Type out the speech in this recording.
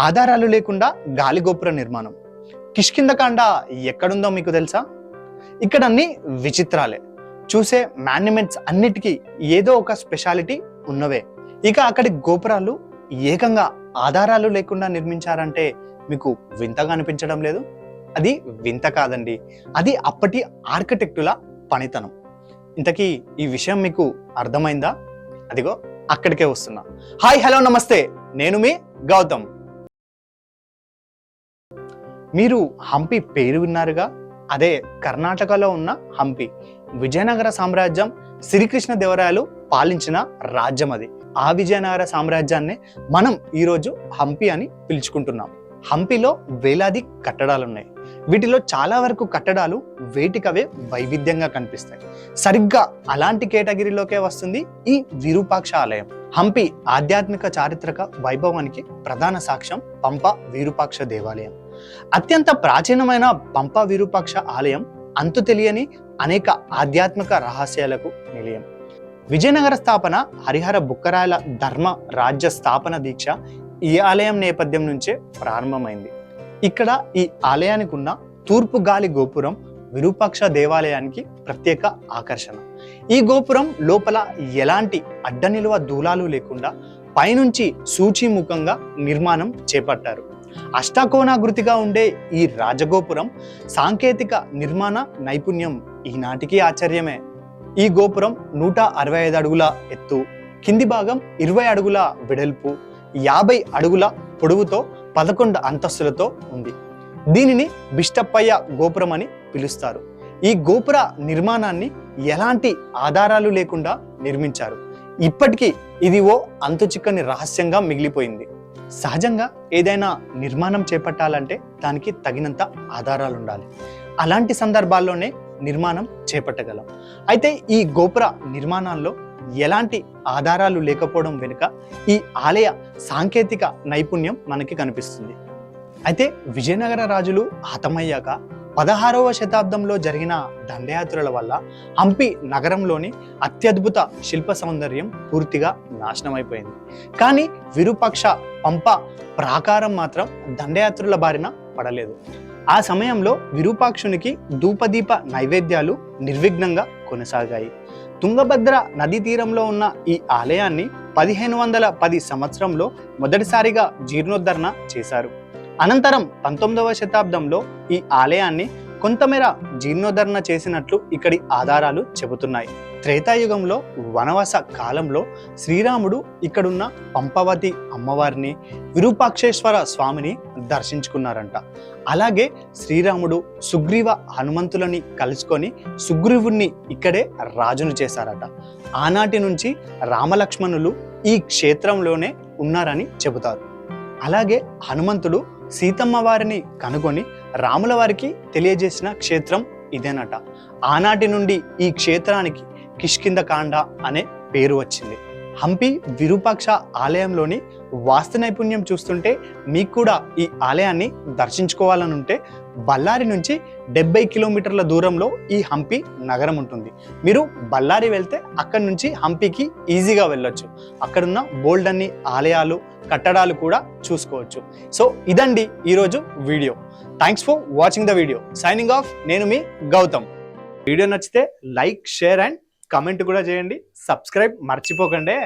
ఆధారాలు లేకుండా గాలి గోపుర నిర్మాణం కిష్కిందకాండ ఎక్కడుందో మీకు తెలుసా? ఇక్కడ అన్ని విచిత్రాలే. చూసే మాన్యుమెంట్స్ అన్నిటికీ ఏదో ఒక స్పెషాలిటీ ఉన్నవే. ఇక అక్కడి గోపురాలు ఏకంగా ఆధారాలు లేకుండా నిర్మించారంటే మీకు వింతగా అనిపించడం లేదు? అది వింత కాదండి. అది అప్పటి ఆర్కిటెక్టుల పనితనం. ఇంతకీ ఈ విషయం మీకు అర్థమైందా? అదిగో అక్కడికే వస్తున్నా. హాయ్ హలో నమస్తే. నేను మీ గౌతమ్. మీరు హంపి పేరు విన్నారుగా? అదే కర్ణాటకలో ఉన్న హంపి. విజయనగర సామ్రాజ్యం శ్రీకృష్ణ దేవరాయలు పాలించిన రాజ్యం అది. ఆ విజయనగర సామ్రాజ్యాన్ని మనం ఈరోజు హంపి అని పిలుచుకుంటున్నాం. హంపిలో వేలాది కట్టడాలు ఉన్నాయి వీటిలో చాలా వరకు కట్టడాలు వేటికవే వైవిధ్యంగా కనిపిస్తాయి. సరిగ్గా అలాంటి కేటగిరీలోకే వస్తుంది ఈ విరూపాక్ష ఆలయం హంపి ఆధ్యాత్మిక చారిత్రక వైభవానికి ప్రధాన సాక్ష్యం పంప విరూపాక్ష దేవాలయం. అత్యంత ప్రాచీనమైన పంప విరూపాక్ష ఆలయం అంతు తెలియని అనేక ఆధ్యాత్మిక రహస్యాలకు నిలయం. విజయనగర స్థాపన హరిహర బుక్కరాయల ధర్మ రాజ్య స్థాపన దీక్ష ఈ ఆలయం నేపథ్యం నుంచే ప్రారంభమైంది. ఇక్కడ ఈ ఆలయానికి ఉన్న తూర్పు గాలి గోపురం విరూపాక్ష దేవాలయానికి ప్రత్యేక ఆకర్షణ. ఈ గోపురం లోపల ఎలాంటి అడ్డనిలువ దూలాలు లేకుండా పైనుంచి సూచీముఖంగా నిర్మాణం చేపట్టారు. అష్టకోణాకృతిగా ఉండే ఈ రాజగోపురం సాంకేతిక నిర్మాణ నైపుణ్యం ఈనాటికి ఆశ్చర్యమే. ఈ గోపురం నూట అరవై ఐదు అడుగుల ఎత్తు కింది భాగం ఇరవై అడుగుల వెడల్పు యాభై అడుగుల పొడవుతో పదకొండు అంతస్తులతో ఉంది. దీనిని బిష్టప్పయ్య గోపురం అని పిలుస్తారు. ఈ గోపుర నిర్మాణాన్ని ఎలాంటి ఆధారాలు లేకుండా నిర్మించారు? ఇప్పటికీ ఇది ఓ అంతుచిక్కని రహస్యంగా మిగిలిపోయింది. సహజంగా ఏదైనా నిర్మాణం చేపట్టాలంటే దానికి తగినంత ఆధారాలు ఉండాలి అలాంటి సందర్భాల్లోనే నిర్మాణం చేపట్టగలం. అయితే ఈ గోపుర నిర్మాణాల్లో ఎలాంటి ఆధారాలు లేకపోవడం వెనుక ఈ ఆలయ సాంకేతిక నైపుణ్యం మనకి కనిపిస్తుంది. అయితే విజయనగర రాజులు హతమయ్యాక పదహారవ శతాబ్దంలో జరిగిన దండయాత్రల వల్ల హంపి నగరంలోని అత్యద్భుత శిల్ప సౌందర్యం పూర్తిగా నాశనమైపోయింది. కానీ విరూపాక్ష పంప ప్రాకారం మాత్రం దండయాత్రుల బారిన పడలేదు. ఆ సమయంలో విరూపాక్షునికి ధూపదీప నైవేద్యాలు నిర్విఘ్నంగా కొనసాగాయి. తుంగభద్ర నదీ తీరంలో ఉన్న ఈ ఆలయాన్ని పదిహేను వందల పది సంవత్సరంలో మొదటిసారిగా జీర్ణోద్ధరణ చేశారు. అనంతరం పంతొమ్మిదవ శతాబ్దంలో ఈ ఆలయాన్ని కొంతమేర జీర్ణోద్ధరణ చేసినట్లు ఇక్కడి ఆధారాలు చెబుతున్నాయి. త్రేతాయుగంలో వనవాస కాలంలో శ్రీరాముడు ఇక్కడున్న పంపవతి అమ్మవారిని విరూపాక్షేశ్వర స్వామిని దర్శించుకున్నారంట. అలాగే శ్రీరాముడు సుగ్రీవ హనుమంతులని కలుసుకొని సుగ్రీవుణ్ణి ఇక్కడే రాజును చేశారట. ఆనాటి నుంచి రామలక్ష్మణులు ఈ క్షేత్రంలోనే ఉన్నారని చెబుతారు. అలాగే హనుమంతుడు సీతమ్మ వారిని కనుగొని రాముల వారికి తెలియజేసిన క్షేత్రం ఇదేనట. ఆనాటి నుండి ఈ క్షేత్రానికి కిష్కిందకాండ అనే పేరు వచ్చింది. హంపి విరూపాక్ష ఆలయంలోని వాస్తు నైపుణ్యం చూస్తుంటే మీకు కూడా ఈ ఆలయాన్ని దర్శించుకోవాలని ఉంటే బళ్ళారి నుంచి డెబ్బై కిలోమీటర్ల దూరంలో ఈ హంపి నగరం ఉంటుంది. మీరు బళ్ళారి వెళ్తే అక్కడి నుంచి హంపికి ఈజీగా వెళ్ళొచ్చు. అక్కడున్న బోల్డ్ అన్ని ఆలయాలు కట్టడాలు కూడా చూసుకోవచ్చు. సో ఇదండి ఈరోజు video. Thanks for watching the video. Signing off నేను మీ గౌతమ్. వీడియో నచ్చితే లైక్ షేర్ అండ్ కమెంట్ కూడా చేయండి. సబ్స్క్రైబ్ మర్చిపోకండి.